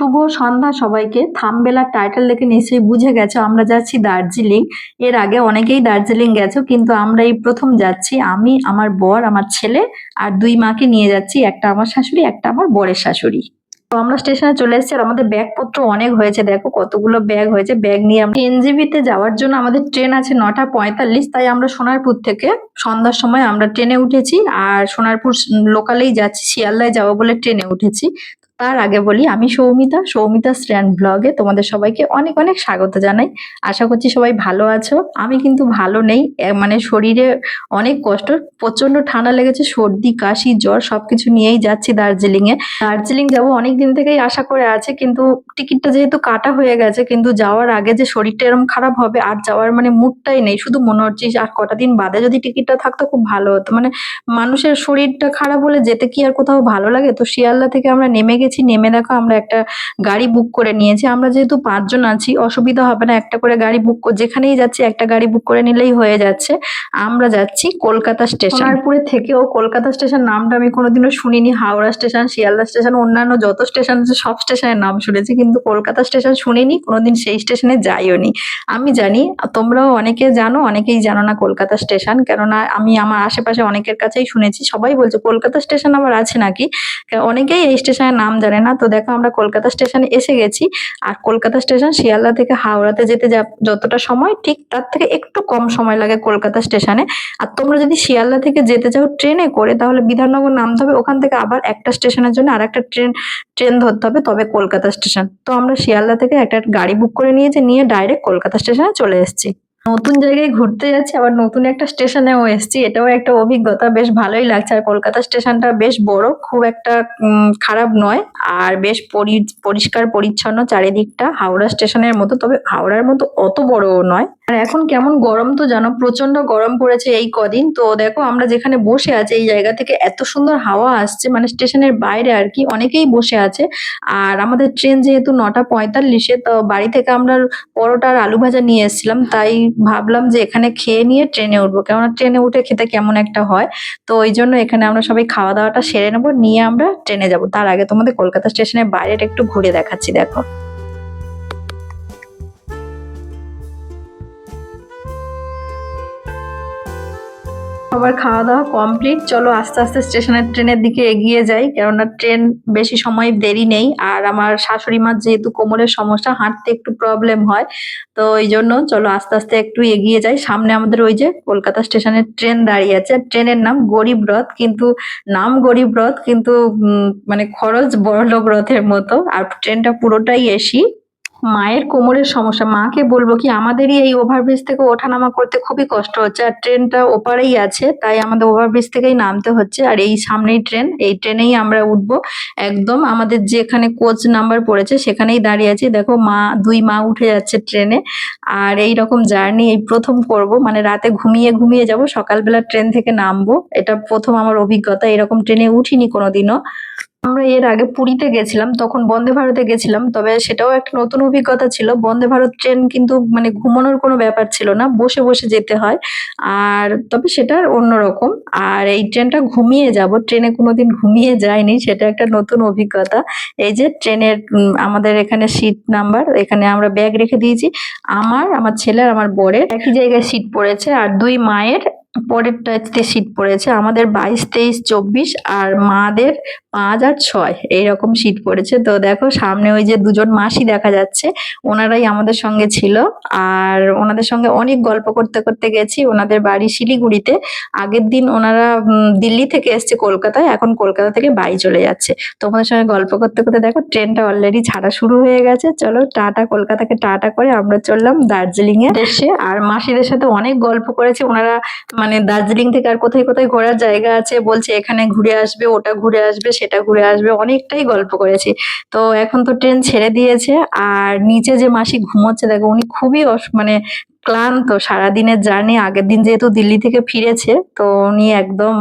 শুভ সন্ধ্যা সবাইকে। থামবেলার টাইটেল দেখে নিশ্চয়ই বুঝে গেছো, আমরা যাচ্ছি দার্জিলিং। এর আগে অনেকেই দার্জিলিং গেছো, কিন্তু আমরা এই প্রথম যাচ্ছি আমি, আমার বর, আমার ছেলে আর দুই মাকে নিয়ে যাচ্ছি, একটা আমার শাশুড়ি, একটা আমার বরের শাশুড়ি। তো আমরা স্টেশনে চলে এসেছি আর আমাদের ব্যাগপত্র অনেক হয়েছে, দেখো কতগুলো ব্যাগ হয়েছে। ব্যাগ নিয়ে আমরা এনজিবিতে যাওয়ার জন্য আমাদের ট্রেন আছে নটা পঁয়তাল্লিশ, তাই আমরা সোনারপুর থেকে সন্ধ্যার সময় আমরা ট্রেনে উঠেছি। আর সোনারপুর লোকালেই যাচ্ছি, শিয়ালদায় যাব বলে ট্রেনে উঠেছি। তার আগে বলি, আমি সৌমিতা সৌমিতা স্ট্র্যান্ড ব্লগে তোমাদের সবাইকে অনেক অনেক স্বাগত জানাই। আশা করছি সবাই ভালো আছো। আমি কিন্তু ভালো নেই মানে শরীরে অনেক কষ্ট প্রচণ্ড ঠান্ডা লেগেছে, সর্দি, কাশি, জ্বর সবকিছু নিয়েই যাচ্ছি দার্জিলিং এ দার্জিলিং যাব অনেক দিন থেকেই আশা করে আছে, কিন্তু টিকিটটা যেহেতু কাটা হয়ে গেছে, কিন্তু যাওয়ার আগে যে শরীরটা এরকম খারাপ হবে, আর যাওয়ার মানে মুডটাই নেই। শুধু মনে হচ্ছে আর কটা দিন বাদে যদি টিকিটটা থাকতো খুব ভালো হতো। মানে মানুষের শরীরটা খারাপ হলে যেতে কি আর কোথাও ভালো লাগে? তো শিয়ালদা থেকে আমরা নেমে গেছি। নেমে দেখো আমরা একটা গাড়ি বুক করে নিয়েছি। আমরা যেহেতু পাঁচজন আছি, অসুবিধা হবে না, একটা করে গাড়ি বুক যেখানেই যাচ্ছি, একটা গাড়ি বুক করে নিলেই হয়ে যাচ্ছে। আমরা যাচ্ছি কলকাতা স্টেশন সোনারপুরে থেকেও কলকাতা স্টেশন নামটা আমি কোনোদিনও শুনিনি, হাওড়া স্টেশন শিয়ালদা স্টেশন অন্যান্য যত স্টেশন আছে, সব স্টেশনের নাম শুনেছি, কিন্তু কলকাতা স্টেশন শুনিনি, কোনোদিন সেই স্টেশনে যাইও নি। আমি জানি, তোমরাও অনেকে জানো, অনেকেই জানো না কলকাতা স্টেশন কেননা আমি আমার আশেপাশে অনেকের কাছেই শুনেছি, সবাই বলছে কলকাতা স্টেশন আবার আছে নাকি? অনেকেই এই স্টেশনের নাম জানে না? তো দেখো আমরা কলকাতা স্টেশনে এসে গেছি। আর কলকাতা স্টেশন শিয়ালদা থেকে হাওড়াতে যেতে যতটা সময়, ঠিক তার থেকে একটু কম সময় লাগে কলকাতা স্টেশনে। আর তোমরা যদি শিয়ালদা থেকে যেতে চাও ট্রেনে করে, তাহলে বিধাননগর নামতে হবে। ওখান থেকে আবার একটা স্টেশনের জন্য আর একটা ট্রেন ট্রেন ধরতে হবে তবে কলকাতা স্টেশন। তো আমরা শিয়ালদা থেকে একটা গাড়ি বুক করে নিয়েছি, নিয়ে ডাইরেক্ট কলকাতা স্টেশনে চলে এসেছি। নতুন জায়গায় ঘুরতে যাচ্ছি, আবার নতুন একটা স্টেশনেও এসেছি। এটাও একটা অভিজ্ঞতা, বেশ ভালোই লাগছে। আর কলকাতা স্টেশনটা বেশ বড়, খুব একটা খারাপ নয়। আর বেশ পরি- পরিষ্কার, পরিচ্ছন্ন চারিদিকটা। হাওড়া স্টেশনের মতো, তবে হাওড়ার মতো অত বড়ও নয়। আর এখন কেমন গরম তো জানো প্রচণ্ড গরম পড়েছে এই কদিন। তো দেখো আমরা যেখানে বসে আছি, এই জায়গা থেকে এত সুন্দর হাওয়া আসছে মানে স্টেশনের বাইরে আর কি অনেকেই বসে আছে। আর আমাদের ট্রেন যেহেতু নটা পঁয়তাল্লিশে, তো বাড়ি থেকে আমরা পরোটা আর আলু ভাজা নিয়ে এসেছিলাম। তাই ভাবলাম যে এখানে খেয়ে নিয়ে ট্রেনে উঠবো। কেননা ট্রেনে উঠে খেতে কেমন একটা হয়। তো ওই জন্য এখানে আমরা সবাই খাওয়া দাওয়াটা সেরে নেব, নিয়ে আমরা ট্রেনে যাব। তার আগে তোমাদের কলকাতা স্টেশনের বাইরেটা একটু ঘুরে দেখাচ্ছি, দেখো। সবার খাওয়া দাওয়া কমপ্লিট চলো আস্তে আস্তে স্টেশনের ট্রেনের দিকে এগিয়ে যাই, কেননা ট্রেন বেশি সময় দেরি নেই। আর আমার শাশুড়ি মার যেহেতু কোমরের সমস্যা, হাঁটতে একটু প্রবলেম হয়, তো ওই জন্য চলো আস্তে আস্তে একটু এগিয়ে যাই। সামনে আমাদের ওই যে কলকাতা স্টেশনের ট্রেন দাঁড়িয়ে আছে। ট্রেনের নাম গরিব রথ, কিন্তু নাম গরিব রথ, কিন্তু মানে খরচ বড়লোক রথের মতো। আর ট্রেনটা পুরোটাই এসি। মায়ের কোমরের সমস্যা। মাকে বলব কি, আমাদেরই এই ওভারব্রিজ থেকে ওঠানামা করতে খুবই কষ্ট হচ্ছে। আর ট্রেনটা ওপারেই আছে, তাই আমাদের ওভারব্রিজ থেকেই নামতে হচ্ছে। আর এই সামনেই ট্রেন, এই ট্রেনেই আমরা উঠবো। একদম আমাদের যেখানে কোচ নাম্বার পড়েছে, সেখানেই দাঁড়িয়ে আছি। দেখো মা, দুই মা উঠে যাচ্ছে ট্রেনে। আর এই রকম জার্নি এই প্রথম করব। মানে রাতে ঘুমিয়ে ঘুমিয়ে যাব, সকালবেলা ট্রেন থেকে নামবো। এটা প্রথম আমার অভিজ্ঞতা। এরকম ট্রেনে উঠিনি কোনোদিনও। আমরা এর আগে পুরীতে গেছিলাম, তখন বন্দে ভারতে গেছিলাম, তবে সেটাও একটা নতুন অভিজ্ঞতা ছিল। বন্দে ভারত ট্রেন কিন্তু মানে ঘুমানোর কোনো ব্যাপার ছিল না, বসে বসে যেতে হয়। আর তবে সেটা অন্যরকম আর এই ট্রেনটা ঘুমিয়ে যাব, ট্রেনে কোনোদিন ঘুমিয়ে যায়নি সেটা একটা নতুন অভিজ্ঞতা। এই যে ট্রেনের আমাদের এখানে সিট নাম্বার এখানে আমরা ব্যাগ রেখে দিয়েছি। আমার আমার ছেলের, আমার বরের একই জায়গায় সিট পড়েছে, আর দুই মায়ের পরেরটাতে সিট পড়েছে। আমাদের বাইশ, তেইশ, চব্বিশ আর মাদের পাঁচ আর ছয় এইরকম সিট পড়েছে। তো দেখো সামনে ওই যে দুজন মাসি দেখা যাচ্ছে। ওনারাই আমাদের সঙ্গে ছিল আর ওনাদের সঙ্গে অনেক গল্প করতে করতে গেছি। ওনাদের বাড়ি শিলিগুড়িতে। আগের দিন ওনারা দিল্লি থেকে এসছে কলকাতায়। এখন কলকাতা থেকে বাড়ি চলে যাচ্ছে। তোমাদের সঙ্গে গল্প করতে করতে দেখো ট্রেনটা অলরেডি ছাড়া শুরু হয়ে গেছে। চলো টাটা, কলকাতাকে টাটা করে আমরা চললাম দার্জিলিং এ দেশে আর মাসিদের সাথে অনেক গল্প করেছে। ওনারা মানে দার্জিলিং থেকে আর কোথায় কোথায় ঘোরার জায়গা আছে বলছে, এখানে ঘুরে আসবে, ওটা ঘুরে আসবে, সেটা ঘুরে আসবে, অনেকটাই গল্প করেছি। তো এখন তো ট্রেন ছেড়ে দিয়েছে, আর নিচে যে মাসি ঘুমোচ্ছে, দেখো উনি খুবই মানে ক্লান্ত, সারাদিনের জার্নি। আগের দিন যেহেতু দিল্লি থেকে ফিরেছে, তো উনি একদম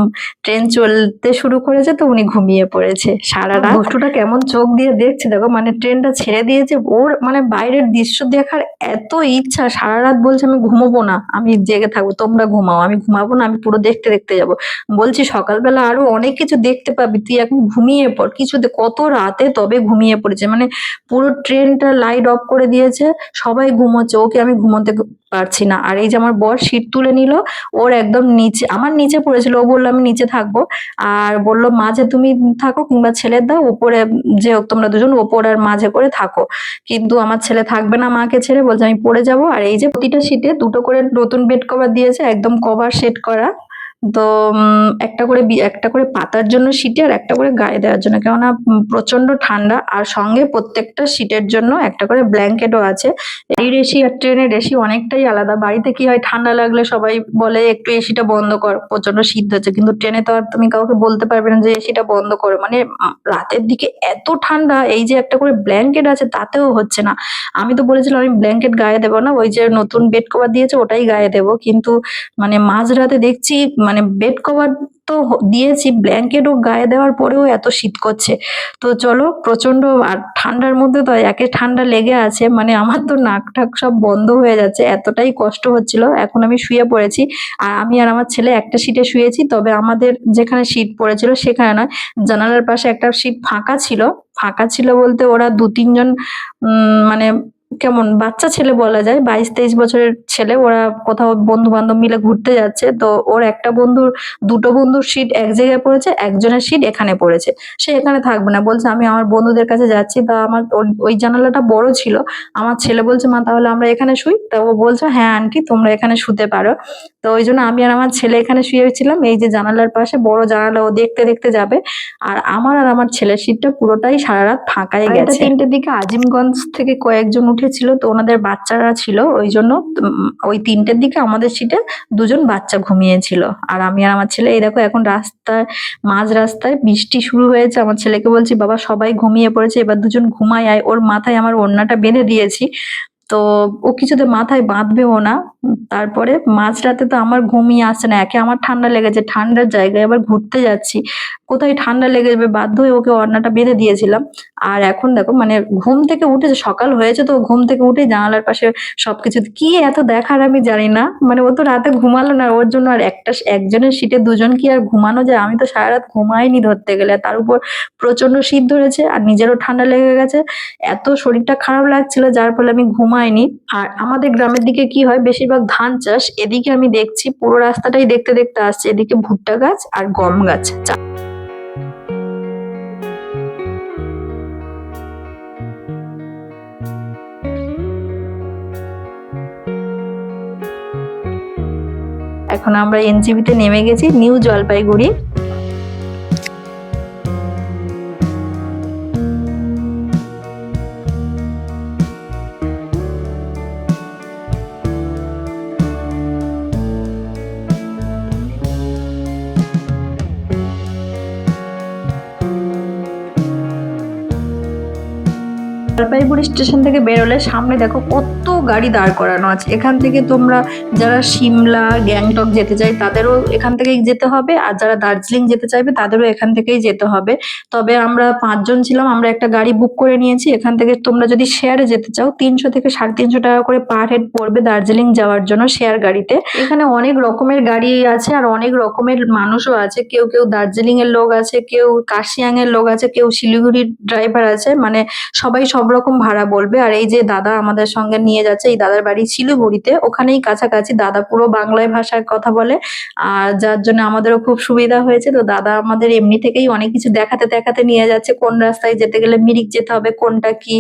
ট্রেন চলতে শুরু করেছে, তো উনি ঘুমিয়ে পড়েছে সারা রাত। দুষ্টুটা কেমন চোখ দিয়ে দেখছে? দেখো মানে ট্রেনটা ছেড়ে দিয়েছে। ওর মানে বাইরের দৃশ্য দেখার এত ইচ্ছা, সারা রাত বলছে, আমি ঘুমোবো না, আমি জেগে থাকব, তোমরা ঘুমাও, আমি ঘুমাবো না, আমি পুরো দেখতে দেখতে যাব। বলছি, সকালবেলা আরও অনেক কিছু দেখতে পাবি, তুই এখন ঘুমিয়ে পড়। কিছু কত রাতে তবে ঘুমিয়ে পড়েছে। মানে পুরো ট্রেনটা লাইট অফ করে দিয়েছে, সবাই ঘুমোচ্ছে, ওকে আমি ঘুমোতে পারছি না। আর এই যে আমার বর সিট তুলে নিল, ওর একদম নিচে, আমার নিচে পড়েছিল। ও বলল, আমি নিচে থাকব। আর বলল মাঝে তুমি থাকো কিংবা ছেলের দাও, উপরে যে তোমরা দুজন ওপর আর মাঝে করে থাকো। কিন্তু আমার ছেলে থাকবে না মাকে ছেড়ে, বলছে আমি পড়ে যাব। আর এই যে প্রতিটা সিটে দুটো করে নতুন বেড কভার দিয়েছে, একদম কভার সেট করা। তো একটা করে একটা করে পাতার জন্য সিটে আর একটা করে গায়ে দেওয়ার জন্য। কেননা প্রচণ্ড ঠান্ডা আর সঙ্গে প্রত্যেকটা সিটের জন্য একটা করে ব্ল্যাঙ্কেটও আছে। এই রেশি আর ট্রেনের রেশি অনেকটাই আলাদা। বাড়িতে কি হয়, ঠান্ডা লাগলে সবাই বলে, একটু এসিটা বন্ধ কর। প্রচণ্ড শীত হচ্ছে। কিন্তু ট্রেনে তো আর তুমি কাউকে বলতে পারবে না যে, এসিটা বন্ধ করো। মানে রাতের দিকে এত ঠান্ডা, এই যে একটা করে ব্ল্যাঙ্কেট আছে, তাতেও হচ্ছে না। আমি তো বলেছিলাম, আমি ব্ল্যাঙ্কেট গায়ে দেবো না, ওই যে নতুন বেড কভার দিয়েছে, ওটাই গায়ে দেবো। কিন্তু মানে মাঝরাতে দেখছি মানে বেড কভার তো দিয়েছি ব্ল্যাঙ্কেটও গায়ে দেওয়ার পরেও এত শীত করছে। তো চলো প্রচণ্ড আর ঠান্ডার মধ্যে তো একে ঠান্ডা লেগে আছে মানে আমার তো নাক ঠাক সব বন্ধ হয়ে যাচ্ছে, এতটাই কষ্ট হচ্ছিল। এখন আমি শুয়ে পড়েছি, আর আমি আর আমার ছেলে একটা সিটে শুয়েছি, তবে আমাদের যেখানে সিট পড়েছিল সেখানে নয়, জানালার পাশে একটা সিট ফাঁকা ছিল। ফাঁকা ছিল বলতে ওরা দু তিনজন মানে কেমন বাচ্চা ছেলে বলা যায় বাইশ তেইশ বছরের ছেলে ওরা কোথাও বন্ধু বান্ধব মিলে ঘুরতে যাচ্ছে তো ওর একটা বন্ধুর দুটো বন্ধুর সিট এক জায়গায় পড়েছে একজনের সিট এখানে পড়েছে। সে এখানে থাকবে না বলছে আমি আমার বন্ধুদের কাছে যাচ্ছি তা আমার ওই জানালাটা বড় ছিল আমার ছেলে বলছে মা তাহলে আমরা এখানে শুই? তা ও বলছে হ্যাঁ আন্টি তোমরা এখানে শুতে পারো। তো ওই জন্য আমি আর আমার ছেলে এখানে শুয়েছিলাম এই যে জানালার পাশে বড় জানালা ও দেখতে দেখতে যাবে আর আমার আর আমার ছেলের সিটটা পুরোটাই সারা রাত ফাঁকাই গেছে। তিনটের দিকে আজিমগঞ্জ থেকে কয়েকজন উঠেছিল তো ওনাদের বাচ্চারা ছিল, ওই জন্য ওই তিনটের দিকে আমাদের সিটে দুজন বাচ্চা ঘুমিয়েছিল। আর আমি আর আমার ছেলে, এই দেখো এখন রাস্তায়, মাঝ রাস্তায় বৃষ্টি শুরু হয়েছে, আমার ছেলেকে বলছি, বাবা, সবাই ঘুমিয়ে পড়েছে, এবার দুজন ঘুমায়, আয়। ওর মাথায় আমার ওড়নাটা বেঁধে দিয়েছি। তো ও কিছুতে মাথায় বাঁধবেও না। তারপরে মাঝরাতে তো আমার ঘুমিয়ে আসছে না, একে আমার ঠান্ডা লেগেছে, ঠান্ডার জায়গায় আবার ঘুরতে যাচ্ছি। কোথায় ঠান্ডা লেগে যাবে, বাধ্য হয়ে ওকে ওড়নাটা বেঁধে দিয়েছিলাম। আর এখন দেখো মানে ঘুম থেকে উঠেছে সকাল হয়েছে তো ঘুম থেকে উঠে জানালার পাশে সবকিছু কি এত দেখার আমি জানি না। মানে ও তো রাতে ঘুমালো না, ওর জন্য আর একটা একজনের সিটে দুজন কি আর ঘুমানো যায়? আমি তো সারা রাত ঘুমাইনি ধরতে গেলে। তার উপর প্রচণ্ড শীত ধরেছে আর নিজেরও ঠান্ডা লেগে গেছে। এত শরীরটা খারাপ লাগছিল, যার ফলে আমি ঘুমাইনি। আর আমাদের গ্রামের দিকে কি হয়, বেশিরভাগ ধান চাষ, এদিকে আমি দেখছি পুরো রাস্তাটাই দেখতে দেখতে আসছে। এদিকে ভুট্টা গাছ আর গম গাছ। এখন আমরা এনজিবিতে নেমে গেছি নিউ জলপাইগুড়ি। জলপাইগুড়ি স্টেশন থেকে বেরোলে সামনে দেখো কত গাড়ি দাঁড় করানো আছে। এখান থেকে তোমরা যারা সিমলা, গ্যাংটক যেতে চাই তাদেরও এখান থেকেই যেতে হবে আর যারা দার্জিলিং যেতে চাইবে তাদেরও এখান থেকেই যেতে হবে। তবে আমরা পাঁচজন ছিলাম, আমরা একটা গাড়ি বুক করে নিয়েছি। এখান থেকে তোমরা যদি শেয়ারে যেতে চাও, তিনশো থেকে সাড়ে তিনশো টাকা করে পার হেড পড়বে দার্জিলিং যাওয়ার জন্য শেয়ার গাড়িতে। এখানে অনেক রকমের গাড়ি আছে আর অনেক রকমের মানুষও আছে। কেউ কেউ দার্জিলিং এর লোক আছে, কেউ কাশিয়াং এর লোক আছে, কেউ শিলিগুড়ির ড্রাইভার আছে। মানে সবাই সব রকম ভাড়া বলবে। আর এই যে দাদা আমাদের সঙ্গে নিয়ে যাচ্ছে, এই দাদার বাড়ি শিলিগুড়িতে ওখানেই কাছাকাছি, দাদা পুরো বাংলায় ভাষায় কথা বলে। আর যার জন্য আমাদেরও খুব সুবিধা হয়েছে। তো দাদা আমাদের এমনি থেকেই অনেক কিছু দেখাতে দেখাতে নিয়ে যাচ্ছে, কোন রাস্তায় যেতে গেলে মিরিক যেতে হবে, কোনটা কি?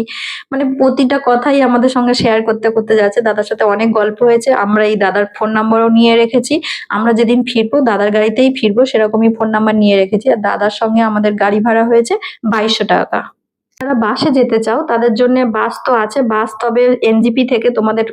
মানে প্রতিটা কথাই আমাদের সঙ্গে শেয়ার করতে করতে যাচ্ছে। দাদার সাথে অনেক গল্প হয়েছে। আমরা এই দাদার ফোন নাম্বারও নিয়ে রেখেছি। আমরা যেদিন ফিরবো, দাদার গাড়িতেই ফিরবো, সেরকমই ফোন নাম্বার নিয়ে রেখেছি। আর দাদার সঙ্গে আমাদের গাড়ি ভাড়া হয়েছে বাইশশো টাকা। যারা বাসে যেতে চাও, তাদের জন্য বাস তো আছে। বাস তবে এনজিপি থেকে তোমাদের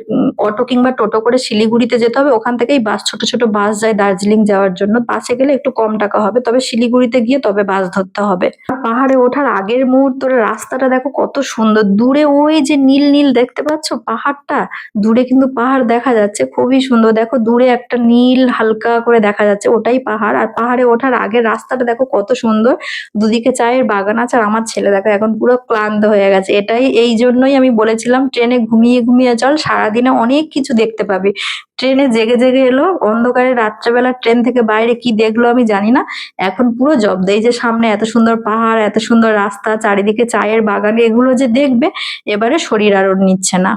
অটো কিংবা টোটো করে শিলিগুড়িতে যেতে হবে। ওখান থেকেই বাস, ছোট ছোট বাস যায় দার্জিলিং যাওয়ার জন্য। বাসে গেলে একটু কম টাকা হবে, তবে শিলিগুড়িতে গিয়ে তবে বাস ধরতে হবে। পাহাড়ে ওঠার আগের মুহূর্তের রাস্তাটা দেখো কত সুন্দর। দূরে ওই যে নীল নীল দেখতে পাচ্ছ পাহাড়টা? দূরে কিন্তু পাহাড় দেখা যাচ্ছে, খুবই সুন্দর। দেখো দূরে একটা নীল হালকা করে দেখা যাচ্ছে, ওটাই পাহাড়। আর পাহাড়ে ওঠার আগের রাস্তাটা দেখো কত সুন্দর। দুদিকে চায়ের বাগান আছে, আর আমার ছেলে দেখো এখন পুরো ক্লান্ত হয়ে গেছে। এটাই এই জন্যই আমি বলেছিলাম, ট্রেনে ঘুমিয়ে ঘুমিয়ে চল, সারাদিনে অনেক কিছু দেখতে পাবে। ট্রেনে জেগে জেগে এলো, অন্ধকারে রাত্রেবেলা ট্রেন থেকে বাইরে কি দেখল আমি জানি না। এখন পুরো জব্দ, এই যে সামনে এত সুন্দর পাহাড়, এত সুন্দর রাস্তা, চারিদিকে চায়ের বাগান, এগুলো যে দেখবে, এবারে শরীর আর নিচ্ছে না।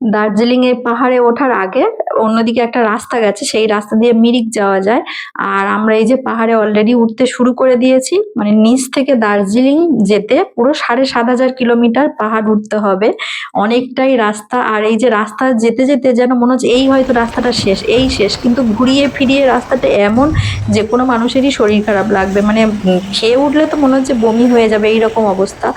দার্জিলিং এর পাহাড়ে ওঠার আগে অন্যদিকে একটা রাস্তা গেছে, সেই রাস্তা দিয়ে মিরিক যাওয়া যায়। আর আমরা এই যে পাহাড়ে অলরেডি উঠতে শুরু করে দিয়েছি মানে নিচ থেকে দার্জিলিং যেতে পুরো সাড়ে সাত হাজার কিলোমিটার পাহাড় উঠতে হবে। অনেকটাই রাস্তা, আর এই যে রাস্তা যেতে যেতে যেন মনে হচ্ছে এই হয়তো রাস্তাটা শেষ, এই শেষ। কিন্তু ঘুরিয়ে ফিরিয়ে রাস্তাটা এমন যে কোনো মানুষেরই শরীর খারাপ লাগবে। মানে খেয়ে উঠলে তো মনে হচ্ছে বমি হয়ে যাবে, এইরকম অবস্থা।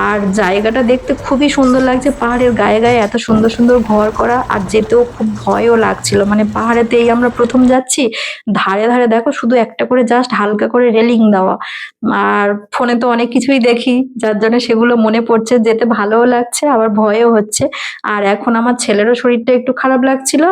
আর জায়গাটা দেখতে খুবই সুন্দর লাগছে, পাহাড়ের গায়ে গায়ে এত সুন্দর সুন্দর ঘর করা আর যেতেও খুব ভয়ও লাগছিল। মানে পাহাড়েতেই আমরা প্রথম যাচ্ছি, ধারে ধারে দেখো শুধু একটা করে জাস্ট হালকা করে রেলিং দেওয়া। আর ফোনে তো অনেক কিছুই দেখি, যার জন্য সেগুলো মনে পড়ছে, যেতে ভালোও লাগছে, আবার ভয়ও হচ্ছে। আর এখন আমার ছেলেরও শরীরটা একটু খারাপ লাগছিল,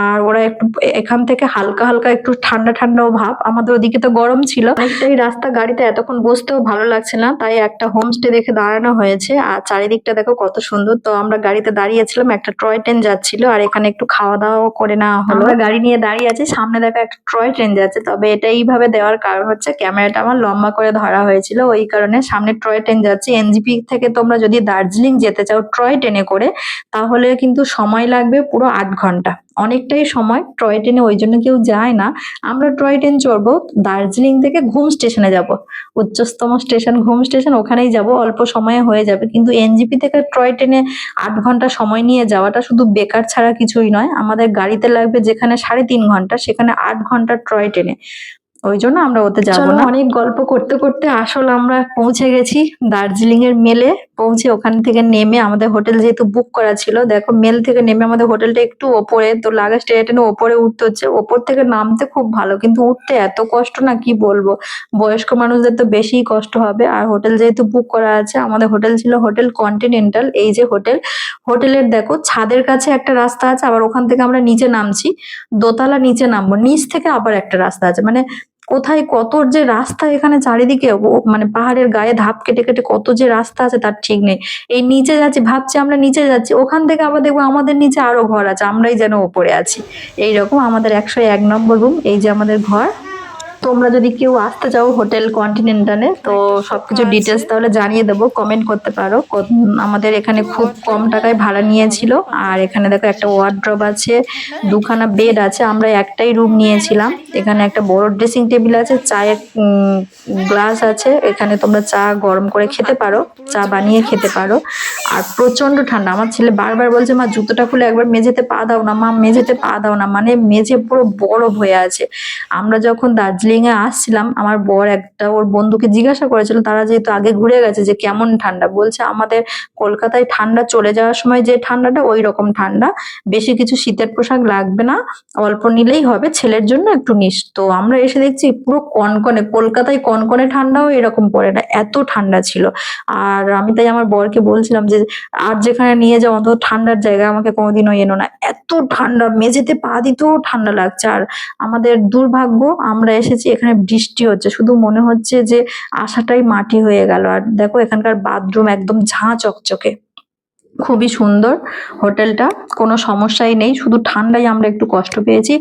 আর ওরা একটু এখান থেকে হালকা হালকা একটু ঠান্ডা ঠান্ডাও ভাব। আমাদের ওদিকে তো গরম ছিল। অনেকটাই রাস্তা গাড়িতে এতক্ষণ বসতেও ভালো লাগছে না, তাই একটা হোমস্টে দেখে দাঁড়ানো হয়েছে। আর চারিদিকটা দেখো কত সুন্দর। তো আমরা গাড়িতে দাঁড়িয়েছিলাম, একটা টয় ট্রেন যাচ্ছিল আর এখানে একটু খাওয়া দাওয়াও করে নেওয়া হলো। গাড়ি নিয়ে দাঁড়িয়ে আছে সামনে দেখা একটা টয় ট্রেন যাচ্ছে তবে এটা এইভাবে দেওয়ার কারণ হচ্ছে ক্যামেরাটা আমার লম্বা করে ধরা হয়েছিল ওই কারণে সামনে টয় ট্রেন যাচ্ছে। এনজিপি থেকে তোমরা যদি দার্জিলিং যেতে চাও টয় ট্রেনে করে তাহলে কিন্তু সময় লাগবে পুরো আট ঘণ্টা। অনেকটাই সময়। টয় ট্রেনে ওই জন্য কেউ যায় না। আমরা টয় ট্রেন চড়বো, দার্জিলিং থেকে ঘুম স্টেশনে যাব। উচ্চস্তম স্টেশন, ঘুম স্টেশন, ওখানেই যাব। অল্প সময়ে হয়ে যাবে। কিন্তু এনজিপি থেকে টয় ট্রেনে আট ঘণ্টা সময় নিয়ে যাওয়াটা শুধু বেকার ছাড়া কিছুই নয়। আমাদের গাড়িতে লাগবে যেখানে সাড়ে তিন ঘণ্টা, সেখানে আট ঘণ্টা টয় ট্রেনে। ওই জন্য আমরা ওতে যাব না। অনেক গল্প করতে করতে আসল আমরা পৌঁছে গেছি দার্জিলিং এর মেলে। পৌঁছে ওখান থেকে নেমে আমাদের হোটেল যেহেতু বুক করা ছিল দেখো মেল থেকে নেমে আমাদের হোটেলটা একটু ওপরে তো লাগেজ টেনে ওপরে উঠতে হচ্ছে। ওপর থেকে নামতে খুব ভালো কিন্তু উঠতে এত কষ্ট না কি বলব? বয়স্ক মানুষদের তো বেশিই কষ্ট হবে। আর হোটেল যেহেতু বুক করা আছে আমাদের হোটেল ছিল হোটেল কন্টিনেন্টাল এই যে হোটেল। হোটেলের দেখো ছাদের কাছে একটা রাস্তা আছে আবার ওখান থেকে আমরা নিচে নামছি। দোতলা নিচে নামবো নিচ থেকে আবার একটা রাস্তা আছে। মানে কোথায় কত যে রাস্তা এখানে চারিদিকে মানে পাহাড়ের গায়ে ধাপ কেটে কেটে কত যে রাস্তা আছে তার ঠিক নেই। এই নিচে যাচ্ছি, ভাবছি আমরা নিচে যাচ্ছি, ওখান থেকে আবার দেখব আমাদের নিচে আরও ঘর আছে, আমরাই যেন ওপরে আছি। এইরকম আমাদের একশো এক নম্বর রুম এই যে আমাদের ঘর। তোমরা যদি কেউ আসতে চাও হোটেল কন্টিনেন্টালে, তো সবকিছু ডিটেলস তাহলে জানিয়ে দেবো কমেন্ট করতে পারো। আমাদের এখানে খুব কম টাকায় ভাড়া নিয়েছিল। আর এখানে দেখো একটা ওয়ার্ড্রপ আছে, দুখানা বেড আছে, আমরা একটাই রুম নিয়েছিলাম। এখানে একটা বড় ড্রেসিং টেবিল আছে চায়ের গ্লাস আছে। এখানে তোমরা চা গরম করে খেতে পারো, চা বানিয়ে খেতে পারো। আর প্রচণ্ড ঠান্ডা। আমার ছেলে বারবার বলছে, মা, জুতোটা খুলে একবার মেঝেতে পা দাও না। মা, মেঝেতে পা দাও না। মানে মেঝে পুরো বরফ হয়ে আছে। আমরা যখন দার্জিলিং এ আসছিলাম, আমার বর একটা ওর বন্ধুকে জিজ্ঞাসা করেছিল, তারা যেহেতু আগে ঘুরে গেছে যে কেমন ঠান্ডা, বলছে আমাদের কলকাতায় ঠান্ডা চলে যাওয়ার সময় যে ঠান্ডাটা ওই রকম ঠান্ডা, বেশি কিছু শীতের পোশাক লাগবে না, অল্প নিলেই হবে, ছেলের জন্য একটু নিস। তো আমরা এসে দেখছি পুরো কনকনে, কলকাতায় কনকনে ঠান্ডাও এরকম পড়ে না, এত ঠান্ডা ছিল। আর আমি তাই আমার বরকে বলছিলাম যে, আর যেখানে নিয়ে যাও, অন্তত ঠান্ডার জায়গা আমাকে কোনোদিনও এনো না। এত ঠান্ডা, মেঝেতে পা দিতেও ঠান্ডা লাগছে। আর আমাদের দুর্ভাগ্য, আমরা এসেছি এখানে বৃষ্টি হচ্ছে। শুধু মনে হচ্ছে যে আশাটাই মাটি হয়ে গেল। আর দেখো, এখানকার বাথরুম একদম ঝাঁ চকচকে। খুবই সুন্দর হোটেলটা, কোনো সমস্যাই নেই, শুধু ঠান্ডায় আমরা একটু কষ্ট পেয়েছি।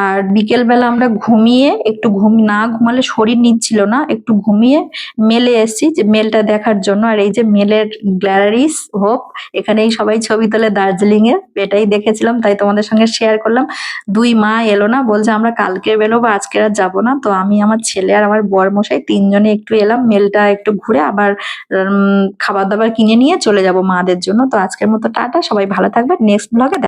আর বিকেলবেলা আমরা ঘুমিয়ে, একটু ঘুম, না ঘুমালে শরীর নিচ্ছিল না, একটু ঘুমিয়ে মেলে এসেছি যে মেলটা দেখার জন্য। আর এই যে মেলের গ্যালারিস, হোপ, এখানেই সবাই ছবি তোলে দার্জিলিং এর এটাই দেখেছিলাম, তাই তোমাদের সঙ্গে শেয়ার করলাম। দুই মা এলো না, বলছে আমরা কালকে বেরোবো, আজকে আর যাব না। তো আমি, আমার ছেলে আর আমার বর মশাই তিনজনে একটু এলাম, মেলটা একটু ঘুরে আবার খাবার দাবার কিনে নিয়ে চলে যাব মাদের জন্য। তো আজকের মতো টাটা সবাই ভালো থাকবে নেক্সট ব্লগে